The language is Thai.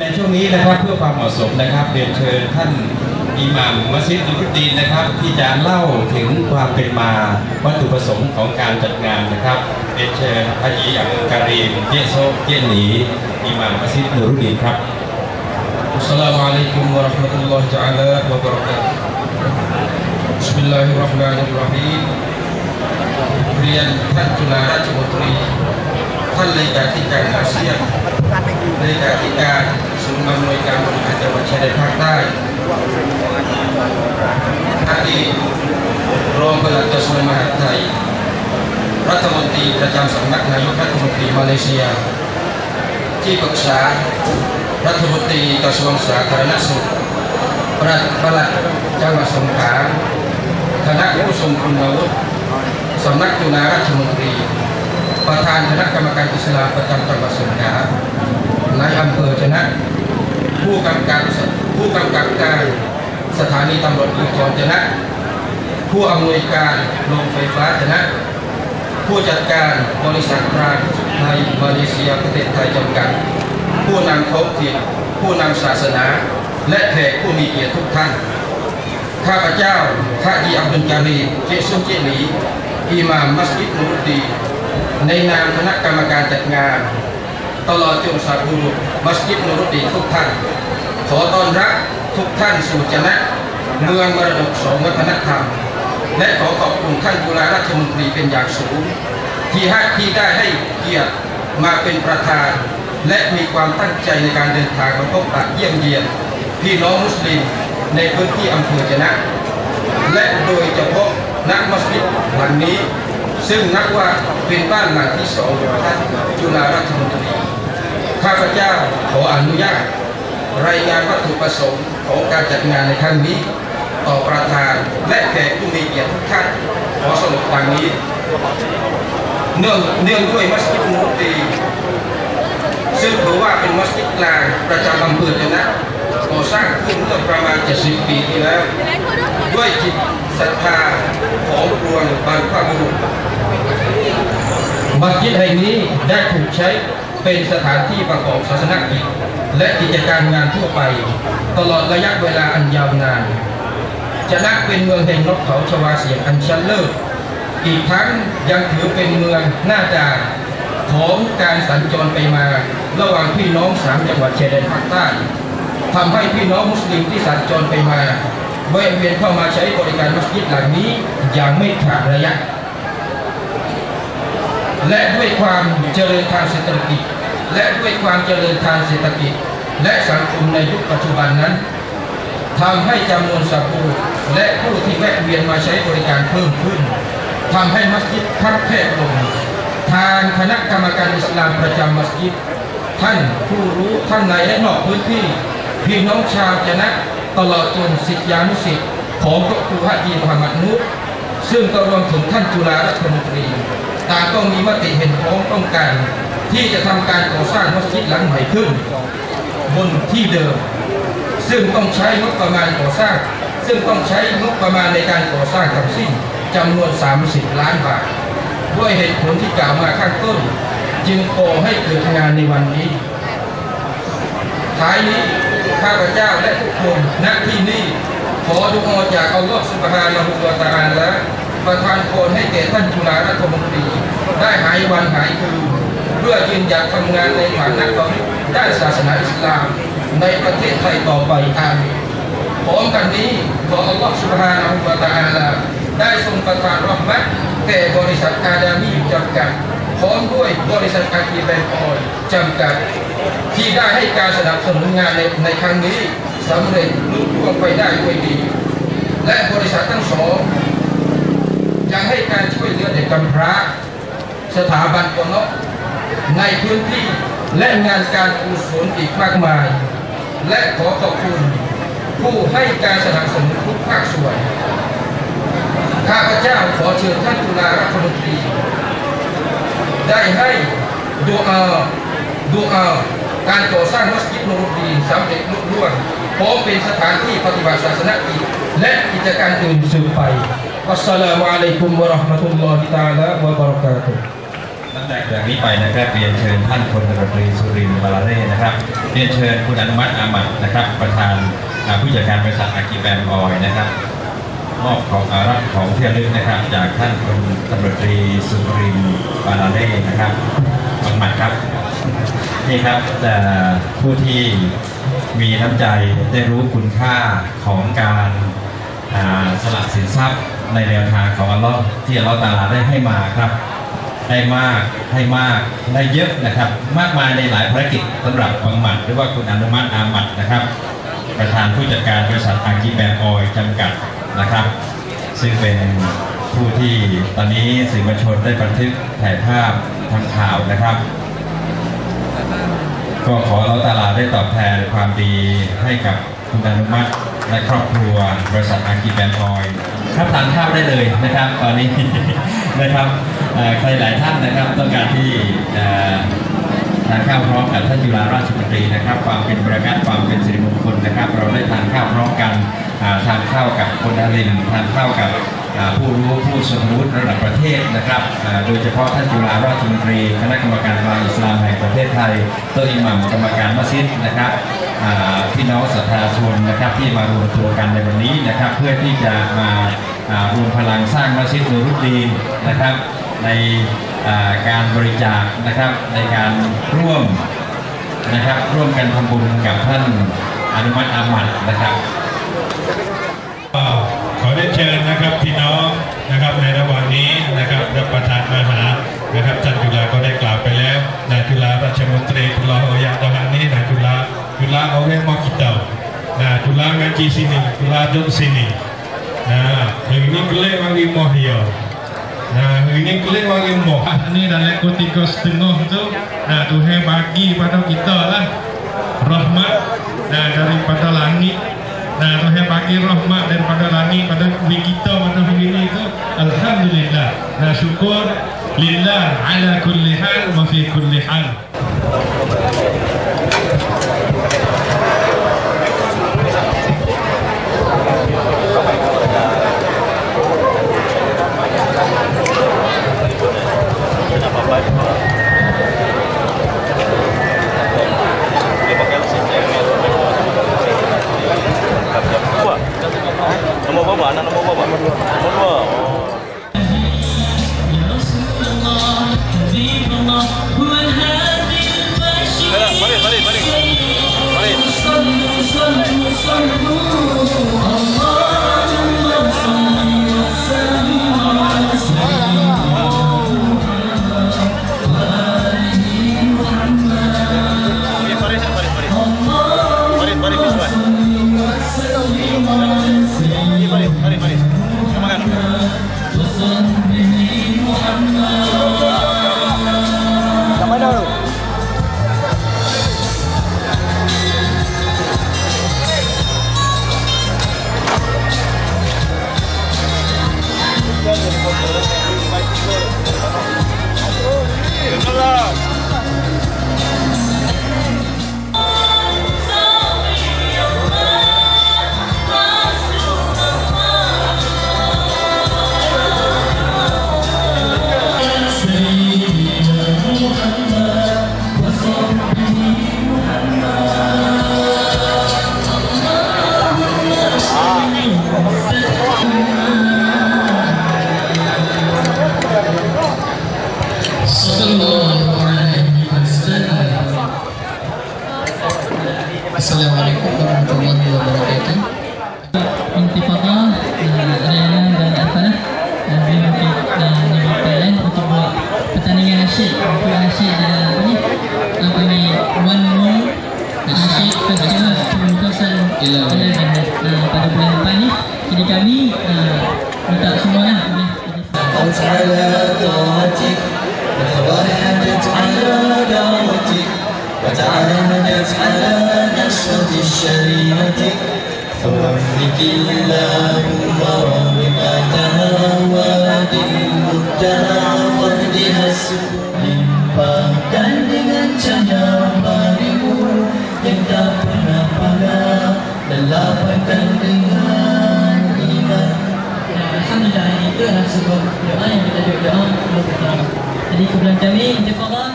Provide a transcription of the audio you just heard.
ในช่วงนี้นะครับเพื่อความเหมาะสมนะครับเรียนเชิญท่านอิหม่ามมัสยิดนุรุดดีนนะครับ ที่จะเล่าถึงความเป็นมาวัตถุประสงค์ของการจัดงานนะครับเรียนเชิญพระยีอังการีมเยโซเยหนีอิหม่ามมัสยิดนุรุดดีนครับ Assalamualaikum warahmatullahi taala wabarakatuh. Bismillahirrahmanirrahim. เรียนท่านจุฬาราชมนตรีท่านเลขาธิการอาเซียน เลขาธิการศูนย์อำนวยการบริหารจังหวัดชายแดนภาคใต้ท่านที่รองปลัดกระทรวงมหาดไทย รัฐมนตรีประจำสำนักนายกรัฐมนตรีมาเลเซีย ที่ปรึกษารัฐมนตรีกระทรวงสาธารณสุขปลัดปลัดจังหวัดสงขลาคณะผู้ทรงคุณวุฒิสำนักจุฬาราชมนตรี ประธานคณะกรรมการอิสลามประจำจังหวัดสงขลานายอำเภอชนะ ผู้กำกับผู้กำกับการสถานีตำรวจภูธรชนะ ผู้อำนวยการโรงไฟฟ้าชนะ ผู้จัดการบริษัทรางในมาเลเซียประเทศไทยจำกัด ผู้นำท้องถิ่นผู้นำศาสนา และแขกผู้มีเกียรติทุกท่าน ข้าพเจ้าข้าดีอับดุลการีเจซุนเจลีอิมามมัสยิดนุรุดดี ในนามคณะกรรมการจัดงาน ตลอดจนสาบุรุษมัสยิดนุรุดดีทุกท่าน ขอต้อนรับทุกท่านสู่จนะเมืองมรดกสงวัฒนธรรม และขอขอบคุณท่านจุฬาราชมนตรีเป็นอย่างสูง ที่ให้ที่ได้ให้เกียรติมาเป็นประธาน และมีความตั้งใจในการเดินทางมาพบปะเยี่ยมเยียนพี่น้องมุสลิมในพื้นที่อำเภอจนะ และโดยเฉพาะนักมัสยิดหลังนี้ ซึ่งนับว่าเป็นบ้านหลังที่สองของท่านจุฬาราชมนตรีข้าพเจ้าขออนุญาต รายงานวัตถุประสงค์ของการจัดงานในครั้งนี้ ต่อประธานและแขกผู้มีเกียรติทุกท่านขอสรุปดังนี้ เนื่องเนื่องด้วยมัสยิดนุตีซึ่งถือว่าเป็นมัสยิดกลางประจำอำเภอจะนะก่อสร้างขึ้นเมื่อประมาณ 70 ปีที่แล้ว ด้วยจิตศรัทธาของรวงบรรพบุรุษ มัสยิดแห่งนี้ได้ถูกใช้เป็นสถานที่ประกอบศาสนกิจและกิจการงานทั่วไป ตลอดระยะเวลาอันยาวนาน จะนักเป็นเมืองแห่งนกเขาชวาเสียงอันชั้นเลิศอีกทั้งยังถือเป็นเมืองหน้าด่าของการสัญจรไปมา ระหว่างพี่น้องสามจังหวัดชายแดนภาคใต้ทำให้พี่น้องมุสลิมที่สัญจรไปมาแวะเวียนเข้ามาใช้บริการมัสยิดหลังนี้อย่างไม่ขาดระยะ และด้วยความเจริญทางเศรษฐกิจ และด้วยความเจริญทางเศรษฐกิจ และสังคมในยุคปัจจุบันนั้นทำให้จำนวนสับูและผู้ที่แวะเวียนมาใช้บริการเพิ่มขึ้นทำให้มัสยิดคับแคบลง ทางคณะกรรมการอิสลามประจำมัสยิด ท่านผู้รู้ท่านในและนอกพื้นที่ พี่น้องชาวจนะตลอดจนศิษยานุศิษย์ของพระครูฮะยีมุฮัมมัดนุ ซึ่งก็รวมถึงท่านจุฬาราชมนตรีต่างก็มีมติเห็นพ้องต้องการ ที่จะทำการก่อสร้างมัสยิดหลังใหม่ขึ้น บนที่เดิม ซึ่งต้องใช้งบประมาณก่อสร้าง ซึ่งต้องใช้งบประมาณในการก่อสร้างทั้งสิ้นจำนวน 30 ล้านบาท ด้วยเหตุผลที่กล่าวมาข้างต้น จึงก่อให้เกิดงานในวันนี้ ท้ายนี้ข้าพเจ้าและทุกคนณที่นี้ ขอดุอาจากอัลลอฮฺสุบฮานะฮูวะตะอาลาประทานพรให้แก่ท่านจุฬารัฐมนตรี ได้หายวันหายคืนเพื่อยืนหยัดทำงานในฐานะของด้านศาสนาอิสลาม ในประเทศไทยต่อไปอาเมนพร้อมกันนี้ขออัลลอฮฺสุบฮานะฮูวะตะอาลาได้ทรงประทานรหมะแก่บริษัทอาดามีจำกัดพร้อมด้วยบริษัทอาคีแบงออยจำกัด ที่ได้ให้การสนับสนุนงานในในครั้งนี้สำเร็จ วงไปได้ด้วยดี และบริษัททั้งสองยังให้การช่วยเหลือเด็กกำพร้า สถาบันปนกในพื้นที่และงานการกุศลอีกมากมาย และขอขอบคุณ ผู้ให้การสนับสนุนทุกภาคส่วน ข้าพเจ้าขอเชิญท่านจุฬารัฐมนตรี ได้ให้ดูอาดูอาการก่อสร้างมัสยิดนรุดีสำเร็จลุล่วง พร้อมเป็นสถานที่ปฏิบัติศาสนกิจและกิจการอื่นสืบไปวัสสลามุอะลัยกุมวะราะห์มะตุลลอฮิตะอาลาวะบะเราะกาตุฮ์นะจากนี้ไปนะครับเรียนเชิญท่านพลตำรวจตรีสุรินทร์บาลาเร่นะครับ เรียนเชิญคุณอนุมัติอามัดนะครับ ประธานผู้จัดการบริษัทอากิแบนออยนะครับมอบของอารับของเที่ระลึกนะครับ จากท่านพลตำรวจตรีสุรินทร์บาลาเร่นะครับบังหมัดครับนี่ครับแต่ผู้ที่ มีน้ำใจได้รู้คุณค่าของการสละสินทรัพย์ในแนวทางของอัลลอฮ์ที่อัลลอฮ์ตาลาได้ให้มาครับ ได้มากให้มากได้เยอะนะครับ มากมายในหลายภารกิจสำหรับบังหมัดหรือว่าคุณอนุมัติอามัดนะครับ ประธานผู้จัดการบริษัทอากีแบนออยจำกัดนะครับ ซึ่งเป็นผู้ที่ตอนนี้สื่อมวลชนได้บันทึกถ่ายภาพทำข่าวนะครับ ก็ขอเราตลาดได้ตอบแทนความดีให้กับคุณอนุมัติและครอบครัวบริษัทอากีแบนออยครับทานข้าวได้เลยนะครับ ตอนนี้นะครับใครหลายท่านนะครับต้องการที่ทานข้าวพร้อมกับท่านจุฬาราชมนตรีนะครับ ความเป็นบริการความเป็นสิริมงคลนะครับ เราได้ทานข้าวพร้อมกันทานข้าวกับคนอารินทานข้าวกับ ผู้รู้ผู้ทรงรู้ระดับประเทศนะครับ โดยเฉพาะท่านจุฬาราชมนตรีคณะกรรมการกลางอิสลามแห่งประเทศไทยตัวอิหมัมกรรมการมัสยิดนะครับพี่น้องศรัทธาชนนะครับที่มารวมตัวกันในวันนี้นะครับ เพื่อที่จะมารวมพลังสร้างมัสยิดนูรุดดีนนะครับ ในการบริจาคนะครับในการร่วมนะครับร่วมกันทำบุญกับท่านอนุมัติอามัดนะครับ นะครับรับประทานอาหารนะครับท่านจุฬาก็ได้กล่าวไปแล้วนายจุฬาราชมนตรีจุฬาโอยาดหานี้นายจุฬาจุฬาorang mau kita nahจุฬา ngaji siniจุฬา duduk sini nah hari ini kelik mari moh ya Nah, hari ini kelik mari moh. Ini dalam ketika setengah tu, nah Tuhan bagi pada kita lah rahmat nah, daripada langit Nah, Tuhan bagi rahmat daripada langit pada bumi kita pada hari ini itu Alhamdulillah. Nah, syukur lillah ala kulli hal wa fi kulli hal. على طاعتك وتوحدت على دعوتك وتعاهدت على نشرة شريعتك فوفق اللهم رغبتها وادل مدها واهدها السبل. limpahkan dengan cahaya sebuah yang kita doakan untuk. Jadi kebetulan kami, insya Allah